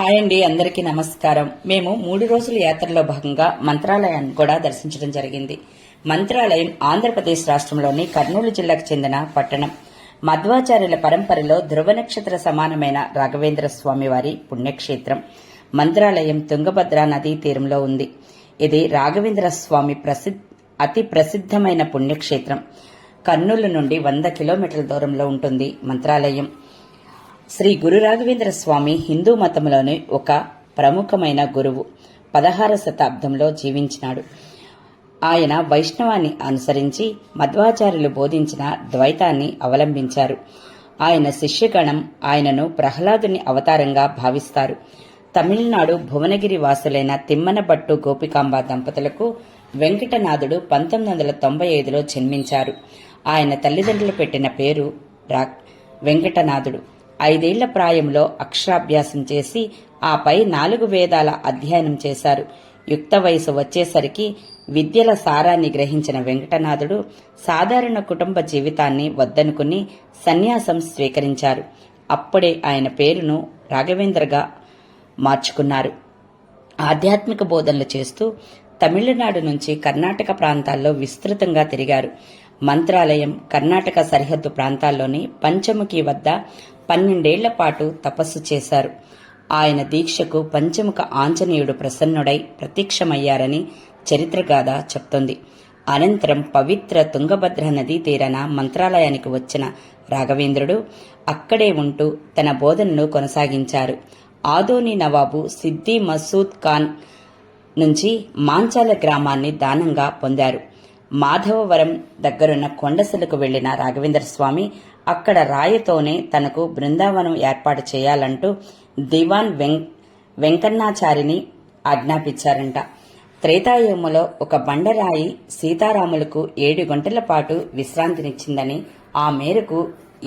Hi అండి అందరికీ నమస్కారం. మేము మూడు రోజుల యాత్రలో భాగంగా మంత్రాలయాన్ని కూడా దర్శించడం జరిగింది. మంత్రాలయం ఆంధ్రప్రదేశ్ రాష్ట్రంలోని కర్నూలు జిల్లాకు చెందిన పట్టణం. మధ్వాచార్యుల పరంపరలో ధ్రువ నక్షత్ర సమానమైన రాఘవేంద్ర స్వామి వారి పుణ్యక్షేత్రం. మంత్రాలయం తుంగభద్ర నదీ తీరంలో ఉంది. ఇది రాఘవేంద్ర స్వామి ప్రసిద్ధ అతి ప్రసిద్ధమైన పుణ్యక్షేత్రం. కర్నూలు నుండి వంద కిలోమీటర్ల దూరంలో ఉంటుంది మంత్రాలయం. శ్రీ గురు రాఘవేంద్ర స్వామి హిందూ మతంలోని ఒక ప్రముఖమైన గురువు. పదహార శతాబ్దంలో జీవించినాడు. ఆయన వైష్ణవాన్ని అనుసరించి మధ్వాచార్యులు బోధించిన ద్వైతాన్ని అవలంబించారు. ఆయన శిష్యగణం ఆయనను ప్రహ్లాదుని అవతారంగా భావిస్తారు. తమిళనాడు భువనగిరి వాసులైన తిమ్మనబట్టు గోపికాంబ దంపతులకు వెంకటనాథుడు పంతొమ్మిది వందల తొంభై ఐదులో జన్మించారు. ఆయన తల్లిదండ్రులు పెట్టిన పేరు రా వెంకటనాథుడు. ఐదేళ్ళ ప్రాయంలో అక్షరాభ్యాసం చేసి ఆపై నాలుగు వేదాల అధ్యయనం చేశారు. యుక్త వయసు వచ్చేసరికి విద్యల సారాన్ని గ్రహించిన వెంకటనాథుడు సాధారణ కుటుంబ జీవితాన్ని వద్దనుకుని సన్యాసం స్వీకరించారు. అప్పుడే ఆయన పేరును రాఘవేంద్రగా మార్చుకున్నారు. ఆధ్యాత్మిక బోధనలు చేస్తూ తమిళనాడు నుంచి కర్ణాటక ప్రాంతాల్లో విస్తృతంగా తిరిగారు. మంత్రాలయం కర్ణాటక సరిహద్దు ప్రాంతాల్లోని పంచముఖి వద్ద పన్నెండేళ్ళ పాటు తపస్సు చేశారు. ఆయన దీక్షకు పంచముఖ ఆంజనేయుడు ప్రసన్నుడై ప్రత్యక్షమయ్యారని చరిత్రగాథ చెప్తోంది. అనంతరం పవిత్ర తుంగభద్ర నదీ తీరాన మంత్రాలయానికి వచ్చిన రాఘవేంద్రుడు అక్కడే ఉంటూ తన బోధనను కొనసాగించారు. ఆదోని నవాబు సిద్ది మసూద్ ఖాన్ నుంచి మాంచాల గ్రామాన్ని దానంగా పొందారు. మాధవవరం దగ్గరున్న కొండసలకు వెళ్ళిన రాఘవేంద్ర స్వామి అక్కడ రాయితోనే తనకు బృందావనం ఏర్పాటు చేయాలంటూ దివాన్ వెం వెంకన్నాచారిని ఆజ్ఞాపించారంట. త్రేతాయుగములో ఒక బండరాయి సీతారాములకు ఏడు గంటల పాటు విశ్రాంతినిచ్చిందని ఆ మేరకు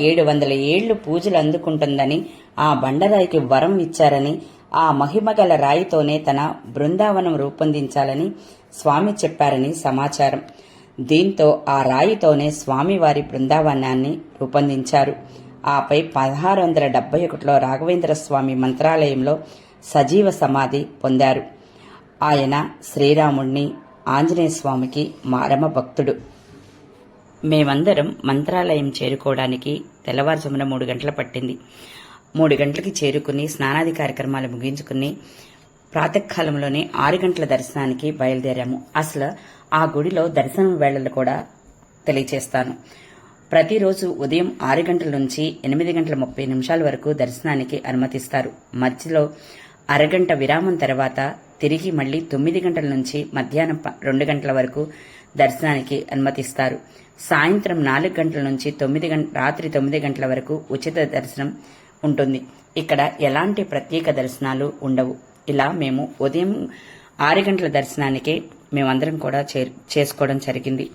ఏడు వందల ఏళ్ళు పూజలు అందుకుంటుందని ఆ బండరాయికి వరం ఇచ్చారని ఆ మహిమగల రాయితోనే తన బృందావనం రూపొందించాలని స్వామి చెప్పారని సమాచారం. దీంతో ఆ రాయితోనే స్వామివారి బృందావనాన్ని రూపొందించారు. ఆపై పదహారు వందల డెబ్బై ఒకటిలో రాఘవేంద్ర స్వామి మంత్రాలయంలో సజీవ సమాధి పొందారు. ఆయన శ్రీరాముణ్ణి ఆంజనేయ స్వామికి మారమ భక్తుడు. మేమందరం మంత్రాలయం చేరుకోవడానికి తెల్లవారుజామున మూడు గంటలు పట్టింది. మూడు గంటలకి చేరుకుని స్నానాది కార్యక్రమాలు ముగించుకుని ప్రాతకాలంలోనే ఆరు గంటల దర్శనానికి బయలుదేరాము. అసలు ఆ గుడిలో దర్శనం వేళలు కూడా తెలియచేస్తాను. ప్రతిరోజు ఉదయం ఆరు గంటల నుంచి ఎనిమిది గంటల ముప్పై నిమిషాల వరకు దర్శనానికి అనుమతిస్తారు. మధ్యలో అరగంట విరామం తర్వాత తిరిగి మళ్ళీ తొమ్మిది గంటల నుంచి మధ్యాహ్నం రెండు గంటల వరకు దర్శనానికి అనుమతిస్తారు. సాయంత్రం నాలుగు గంటల నుంచి తొమ్మిది గంట రాత్రి తొమ్మిది గంటల వరకు ఉచిత దర్శనం ఉంటుంది. ఇక్కడ ఎలాంటి ప్రత్యేక దర్శనాలు ఉండవు. ఇలా మేము ఉదయం ఆరు గంటల దర్శనానికి మేమందరం కూడా చేసుకోవడం జరిగింది.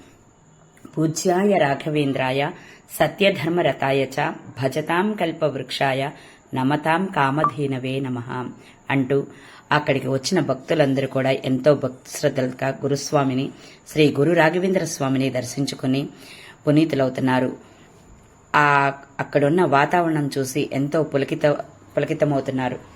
పూజ్యాయ రాఘవేంద్రాయ సత్యధర్మరతాయ చ భజతాం కల్పవృక్షాయ నమతాం కామధేనవే నమ అంటూ అక్కడికి వచ్చిన భక్తులందరూ కూడా ఎంతో భక్తి శ్రద్ధలుగా గురుస్వామిని శ్రీ గురు రాఘవేంద్ర స్వామిని దర్శించుకుని పునీతులవుతున్నారు. ఆ అక్కడున్న వాతావరణం చూసి ఎంతో పులకిత పులకితమవుతున్నారు.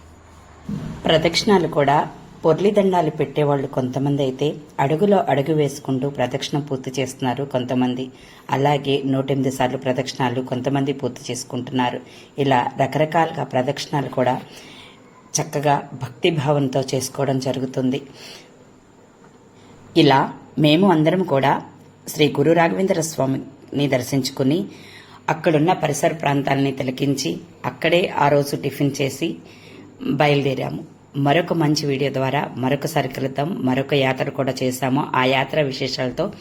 ప్రదక్షిణాలు కూడా పొర్లిదండాలు పెట్టేవాళ్ళు కొంతమంది అయితే అడుగులో అడుగు వేసుకుంటూ ప్రదక్షిణ పూర్తి చేస్తున్నారు కొంతమంది. అలాగే నూటెనిమిది సార్లు ప్రదక్షిణాలు కొంతమంది పూర్తి చేసుకుంటున్నారు. ఇలా రకరకాలుగా ప్రదక్షిణాలు కూడా చక్కగా భక్తి భావంతో చేసుకోవడం జరుగుతుంది. ఇలా మేము అందరం కూడా శ్రీ గురు రాఘవేంద్ర స్వామిని దర్శించుకుని అక్కడున్న పరిసర ప్రాంతాలని తిలకించి అక్కడే ఆ రోజు టిఫిన్ చేసి బయలుదేరాము. మరొక మంచి వీడియో ద్వారా మరొకసారి క్రితం మరొక యాత్ర కూడా చేశాము. ఆ యాత్ర విశేషాలతో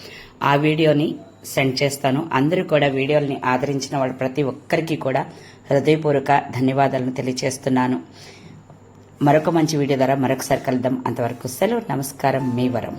ఆ వీడియోని సెండ్ చేస్తాను. అందరూ కూడా వీడియోల్ని ఆదరించిన వాళ్ళు ప్రతి ఒక్కరికి కూడా హృదయపూర్వక ధన్యవాదాలను తెలియజేస్తున్నాను. మరొక మంచి వీడియో ద్వారా మరొకసారి కలుద్దాం. అంతవరకు సెలవు నమస్కారం మీ వరం.